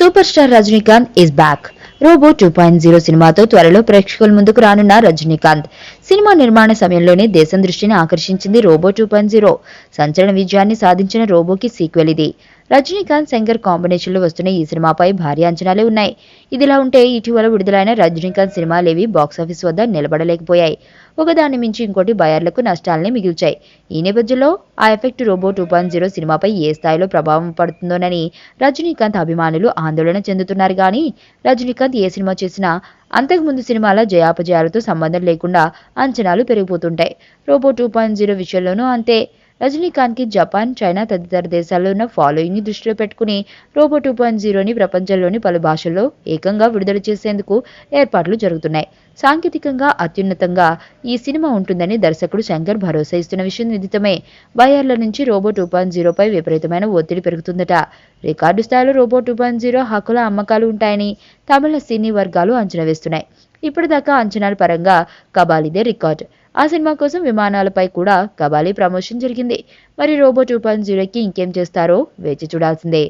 Super star Rajinikanth is back robo two point zero సినిమాతో త్వరలో ప్రేక్షకుల ముందుకు రానున్న రజనీకాంత్. సినిమా నిర్మాణ సమయంలోనే దేశం దృష్టిని ఆకర్షించింది రోబో టూ పాయింట్ జీరో సంచలన విజయాన్ని సాధించిన రోబోకి సీక్వెల్ ఇది. రజనీకాంత్ శంకర్ కాంబినేషన్లో వస్తున్న ఈ సినిమాపై భారీ అంచనాలే ఉన్నాయి. ఇదిలా ఉంటే ఇటీవల విడుదలైన రజనీకాంత్ సినిమాలేవి బాక్సాఫీస్ వద్ద నిలబడలేకపోయాయి. ఒకదాని మించి ఇంకోటి బయర్లకు నష్టాలనే మిగిల్చాయి. ఈ నేపథ్యంలో ఆ effect robo two point zero సినిమాపై ఏ స్థాయిలో ప్రభావం పడుతుందోనని రజనీకాంత్ అభిమానులు ఆందోళన చెందుతున్నారు కానీ రజనీకాంత్ ఏ సినిమా చేసినా అంతకుముందు సినిమాల జయాపజయాలతో సంబంధం లేకుండా అంచనాలు పెరిగిపోతుంటాయి. రోబో టూ పాయింట్ జీరో విషయంలోనూ అంతే. రజనీకాంత్కి జపాన్ చైనా తదితర దేశాల్లో ఉన్న ఫాలోయింగ్ని దృష్టిలో పెట్టుకుని రోబో టూ పాయింట్ జీరోని ప్రపంచంలోని పలు భాషల్లో ఏకంగా విడుదల చేసేందుకు ఏర్పాట్లు జరుగుతున్నాయి. సాంకేతికంగా అత్యున్నతంగా ఈ సినిమా ఉంటుందని దర్శకుడు శంకర్ భరోసా ఇస్తున్న విషయం నిదితమే. బయర్ల నుంచి రోబో టూ పాయింట్ జీరోపై విపరీతమైన ఒత్తిడి పెరుగుతుందట. రికార్డు స్థాయిలో రోబో టూ పాయింట్ జీరో హక్కుల అమ్మకాలు ఉంటాయని తమిళ సినీ వర్గాలు అంచనా వేస్తున్నాయి. ఇప్పటిదాకా అంచనాల పరంగా కబాలిదే రికార్డ్. ఆ సినిమా కోసం విమానాలపై కూడా కబాలీ ప్రమోషన్ జరిగింది. మరి రోబో టూ పాయింట్ జీరోకి ఇంకేం చేస్తారో వేచి చూడాల్సిందే.